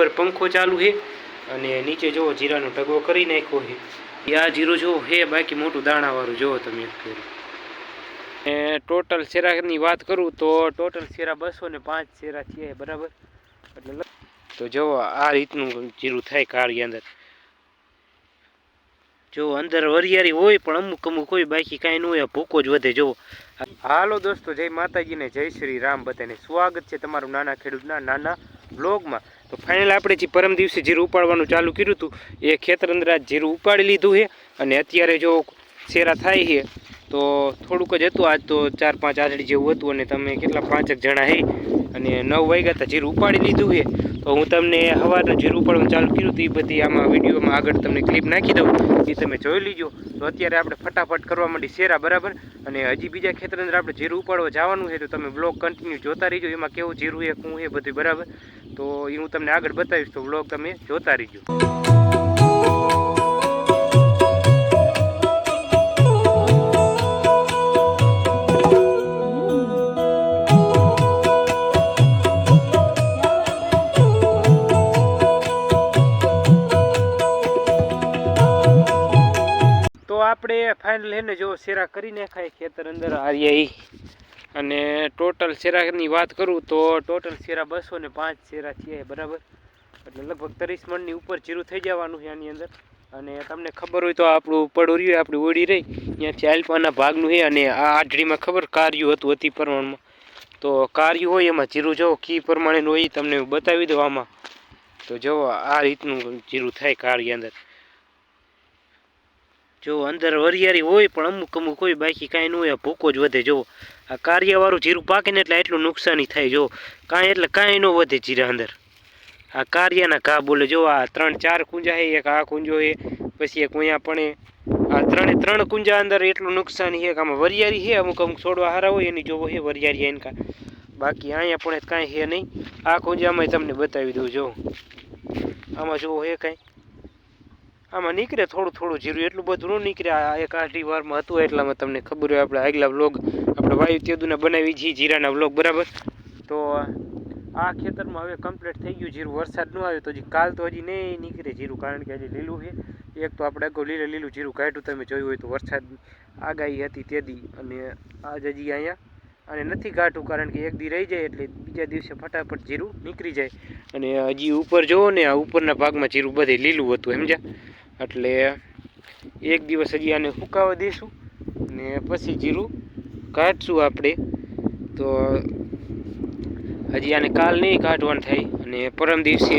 ઉપર પંખો ચાલુ છે અને નીચે જુઓ, જીરાનો ટગવો કરી નાખ્યો છે. આ જીરું જુઓ, હે, બાકી મોટું દાણાવાળું, જુઓ તમે એ ટોટલ શેરાની વાત કરું તો ટોટલ શેરા બસો ને પાંચ શેરા છે, બરાબર? એટલે તો જુઓ, આ રીતનું જીરું થાય કાળી અંદર. જો અંદર વરિયાળી હોય, પણ અમુક અમુક હોય, બાકી કાંઈ ન હોય ભૂકો જ વધે, જુઓ. હાલો દોસ્તો, જય માતાજીને, જય શ્રી રામ બધાને. સ્વાગત છે તમારું નાના ખેડૂતના નાના બ્લોગમાં તો ફાઇનલ આપણે જે પરમ દિવસે જીરું ઉપાડવાનું ચાલુ કર્યું હતું, એ ખેતર અંદર જીરું ઉપાડી લીધું છે. અને અત્યારે જો શેરા થાય છે, તો થોડુંક જ હતું. આજ તો ચાર પાંચ આંધળી જેવું હતું અને તમે કેટલા પાંચેક જણા હે. અને નવ વાગ્યા હતા જીરું ઉપાડી લીધું છે. તો હું તમને સવારનું જીરું ઉપાડવાનું ચાલુ કર્યું હતું. એ બધી આમાં વિડીયોમાં આગળ તમને ક્લિપ નાખી દઉં. એ તમે જોઈ લીજો. તો અત્યારે આપણે ફટાફટ કરવા માંડી શેરા, બરાબર? અને હજી બીજા ખેતર અંદર આપણે જીરું ઉપાડવા જવાનું છે, તો તમે બ્લોગ કન્ટિન્યુ જોતા રહીજો. એમાં કેવું જીરું છે શું છે, બધું, બરાબર? તો એ હું તમને આગળ બતાવીશ, તો બ્લોગ તમે જોતા રહીજો. આપણે ફાઇનલ એને જો શેરા કરી નાખાય ખેતર અંદર હારીએ અને ટોટલ શેરાની વાત કરું તો ટોટલ શેરા બસો ને પાંચ શેરા છે બરાબર? એટલે લગભગ ત્રીસ મણની ઉપર જીરું થઈ જવાનું છે આની અંદર. અને તમને ખબર હોય તો આપણું પડોર્યું આપણી ઓળી રહી. ત્યાંથી આલ્પાના ભાગનું છે અને આ આઢળીમાં ખબર કાર્યું હતું અતિ પ્રમાણમાં. તો કાર્યું હોય એમાં જીરું જો કી પ્રમાણેનું હોય તમને બતાવી દઉં આમાં. તો જો આ રીતનું જીરું થાય કાર્ય અંદર. જો અંદર વરિયાળી હોય પણ અમુક અમુક હોય, બાકી કાંઈ ન હોય ભૂકો જ વધે. જો આ કારિયાવાળું જીરું પાકે ને એટલે એટલું નુકસાની થાય. જો કાંઈ એટલે કાંઈ ન વધે જીરા અંદર. આ કારિયાના ઘા બોલે, જો આ ત્રણ ચાર કુંજા છે, એક આ કુંજો છે, પછી એક અહીંયા પણ આ ત્રણે ત્રણ કુંજા અંદર એટલું નુકસાની છે કે આમાં વરિયાળી છે, અમુક અમુક છોડવા હારા હોય, એની જોવો છે વરિયારી એને કાં. બાકી અહીંયા પણ કાંઈ છે નહીં. આ કુંજામાં તમને બતાવી દઉં, જો. આમાં જોવો છે કાંઈ? આમાં નીકળે થોડું થોડું જીરું, એટલું બધું ન નીકળે. એક આઠી વારમાં હતું એટલામાં તમને ખબર હોય, આપણે આગલા વ્લોગ આપણે વાયુ તેદુના બનાવી છીએ જીરાના વ્લોગ બરાબર? તો આ ખેતરમાં હવે કમ્પ્લીટ થઈ ગયું જીરું. વરસાદ ન આવ્યો તો હજી કાલ તો હજી નહીં નીકળે જીરું, કારણ કે હજી લીલું છે. એક તો આપણે અગાઉ લીલે લીલું જીરું કાઢ્યું, તમે જોયું હોય તો વરસાદ આગાહી હતી તેદી. અને આજ હજી અહીંયા અને નથી કાઢવું કારણ કે એક દી રહી જાય એટલે બીજા દિવસે ફટાફટ જીરું નીકળી જાય. અને હજી ઉપર જુઓ ને, આ ઉપરના ભાગમાં જીરું બધે લીલું હતું સમજ્યા એટલે એક દિવસ હજી આને સુકાવા દઈશું ને પછી જીરું કાઢશું આપણે. તો હજી આને કાલ નહીં કાઢવાનું થાય, અને પરમ દિવસે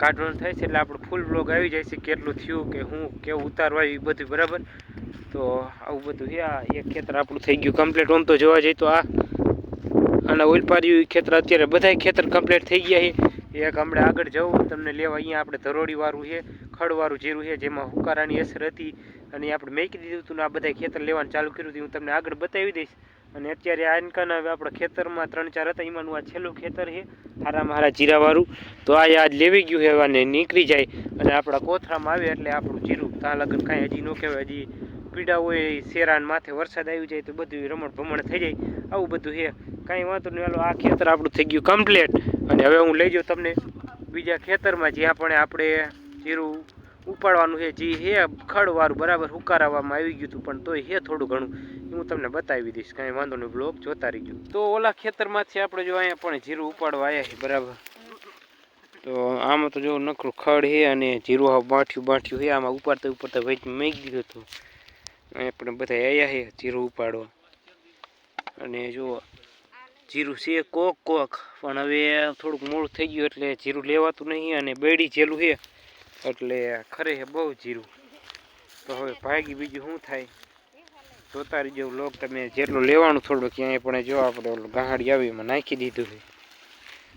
કાઢવાનું થાય છે એટલે આપણું ફૂલ બ્લોગ આવી જાય છે, કેટલું થયું કે હું કેવું ઉતારવા એ બધું, બરાબર? તો આવું બધું છે, આ એક ખેતર આપણું થઈ ગયું કમ્પ્લીટ આમ તો જોવા જઈએ તો આ આના ઓલપાર્યું ખેતર અત્યારે બધાય ખેતર કમ્પ્લીટ થઈ ગયા છે. એક હમણાં આગળ જવું તમને લેવા અહીંયા આપણે ધરોડીવાળું છે, ખડવાળું જીરું છે, જેમાં હુકારાની અસર હતી. અને આપણે મેકી દીધું હતું ને આ બધા ખેતર લેવાનું ચાલુ કર્યું હતું. હું તમને આગળ બતાવી દઈશ. અને અત્યારે આ ઇન્કાના આપણા ખેતરમાં ત્રણ ચાર હતા. એમાંનું આ છેલ્લું ખેતર છે હારામાં હારા જીરાવાળું. તો આ આજ લેવી ગયું છે અને નીકળી જાય. અને આપણા કોથરામાં આવે એટલે આપણું જીરું. ત્યાં લગ્ન કાંઈ હજી ન કહેવાય, હજી પીડા હોય શેરાન માથે વરસાદ આવી જાય તો બધું રમણ ભમણ થઈ જાય. આવું બધું છે. કાંઈ વાંધો નહીં, હાલો, આ ખેતર આપણું થઈ ગયું કમ્પ્લીટ. અને હવે હું લઈ જાઉં તમને બીજા ખેતરમાં જ્યાં પણ આપણે જીરું ઉપાડવાનું છે, જે હે ખડવાળું બરાબર હુકારાવામાં આવી ગયું હતું, પણ તોય હે થોડું ઘણું. હું તમને બતાવી દઈશ, કાંઈ વાંધો નહીં બ્લોક જોતા રહી ગયું તો ઓલા ખેતરમાંથી આપણે જો અહીંયા પણ જીરું ઉપાડવા આવ્યા છે, બરાબર. તો આમાં તો જો નકરું ખડ છે અને જીરું બાંઠ્યું બાંઠ્યું છે, આમાં ઉપાડતા ઉપાડતા વચમાં મેં દીધું હતું. અહીંયા પણ બધા આવ્યા છે જીરું ઉપાડવા. અને જો જીરું છે કોક કોક, પણ હવે થોડુંક મોડું થઈ ગયું એટલે જીરું લેવાતું નહીં અને બેડી જેલું છે એટલે ખરે છે બહુ જીરું. તો હવે ભાગી બીજું શું થાય? જોતા રહીજો લોક તમે જેટલું લેવાનું થોડું ક્યાંય, પણ જો આપણે ઓલું ગાંહાડી આવી એમાં નાખી દીધું છે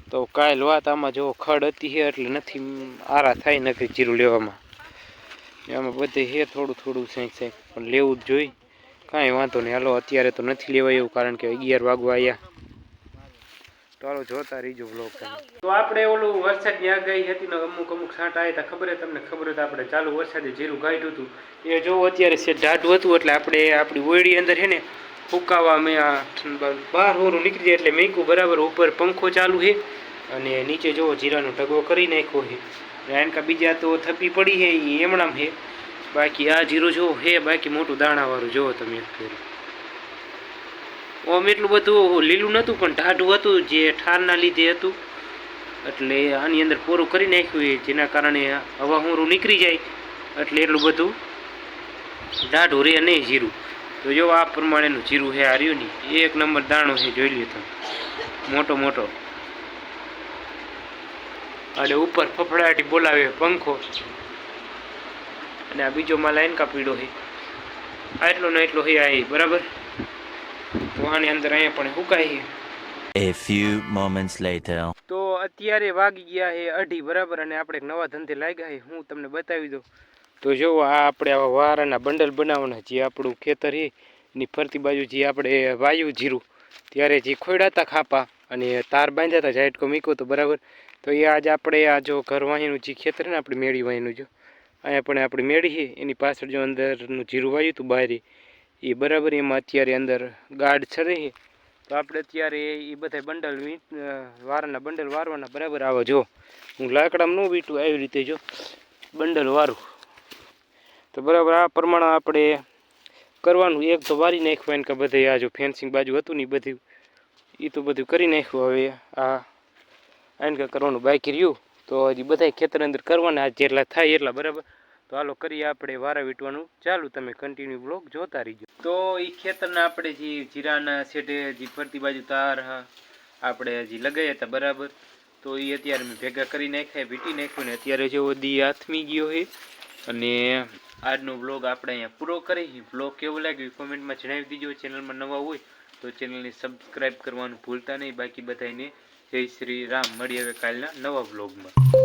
તો કાલ વાત આમાં જો ખડ હતી છે એટલે નથી આરા થાય નથી જીરું લેવામાં. એમાં બધે હે, થોડું થોડું સાંઈ સાંઈ પણ લેવું જ જોઈ. કાંઈ વાંધો નહીં. હાલો, અત્યારે તો નથી લેવાય એવું, કારણ કે અગિયાર વાગવા આવ્યા તો હાલો, જોતા રહીજો બ્લોગ તો આપણે ઓલું વરસાદની આગાહી હતી ને અમુક અમુક છાંટા આવ્યા હતા ખબર તમને? ખબર હતી આપણે ચાલુ વરસાદે જીરું કાઢ્યું હતું. એ જો અત્યારે છે ઢાઢું હતું, એટલે આપણે આપણી ઓયડી અંદર છે ને ફૂકાવા મેં આ બહાર હોરું નીકળી જાય એટલે મેંકું બરાબર ઉપર પંખો ચાલુ છે અને નીચે જુઓ જીરાનો ઢગો કરી નાખ્યો છે રાયણકા બીજા તો થપી પડી હે એમણામ છે બાકી આ જીરું જો હે, બાકી મોટું દાણાવાળું જુઓ તમે ઓમ એટલું બધું લીલું નહોતું પણ ઢાઢું હતું, જે ઠારના લીધે હતું. એટલે આની અંદર પૂરું કરી નાખ્યું એ, જેના કારણે હવા હુંરું નીકળી જાય. એટલે એટલું બધું ઢાઢું રહે નહીં જીરું. તો જો આ પ્રમાણેનું જીરું છે આ રહ્યું ને, એક નંબર દાણો છે જોઈ લ્યો તમે. મોટો મોટો. અને ઉપર ફફડાટી બોલાવે પંખો. અને આ બીજો માલ લાઈન કાપીડો છે આ એટલો ને એટલો હે આ બરાબર? તો આની અંદર અહીંયા પણ હુકાય A few moments later. તો અત્યારે વાગી ગયા છે અઢી બરાબર? અને આપણે એક નવા ધંધે લાગ્યા છે હું તમને બતાવી દઉં. તો જો આ આપણે આવા વારાના બંડલ બનાવવાના જે આપણું ખેતર છે ની ફરતી બાજુ જે આપણે વાયુ જીરું ત્યારે જે ખોડાતા ખાપા અને તાર બાંધ્યા હતા જાયટકો મૂક્યો તો બરાબર. તો એ આજ આપણે આ જો ઘર વાહીનું જે ખેતર ને, આપણે મેળી વાહીનું જો, અહીંયા પણ આપણે મેળી છે. એની પાછળ જો અંદરનું જીરું વાયું હતું બહાર એ બરાબર એમાં અત્યારે અંદર ગાઢ છરે છે. તો આપણે અત્યારે એ બધા બંડલ વારના બંડલ વારવાના બરાબર આવે જો. હું લાકડામાં ન વીટું આવી રીતે જો બંડલ વારું. તો બરાબર આ પ્રમાણે આપણે કરવાનું. એક તો વારી નાખવાય કે બધે આ જો ફેન્સિંગ બાજુ હતું ને એ બધું. એ તો બધું કરી નાખ્યું હવે. આ આને કરવાનું બાકી રહ્યું. તો હજી બધા ખેતર અંદર કરવાના, આ જેટલા થાય એટલા, બરાબર? તો હાલો કરીએ આપણે વારા વીટવાનું. ચાલુ તમે કન્ટિન્યુ બ્લોગ જોતા રહીજો. તો એ ખેતરના આપણે જે જીરાના છેડે જે ફરતી બાજુ તાર આપણે હજી લગાવ્યા હતા, બરાબર? તો એ અત્યારે મેં ભેગા કરી નાખ્યા, વીટી નાખ્યું ને અત્યારે જેવો દી હાથમી ગયો છે. અને આજનો બ્લોગ આપણે અહીંયા પૂરો કરી બ્લોગ કેવો લાગ્યો કોમેન્ટમાં જણાવી દીજો. ચેનલમાં નવા હોય તો ચેનલને સબસ્ક્રાઈબ કરવાનું ભૂલતા નહીં. બાકી બધાને જય શ્રી રામ. મળીએ હવે કાલના નવા બ્લોગમાં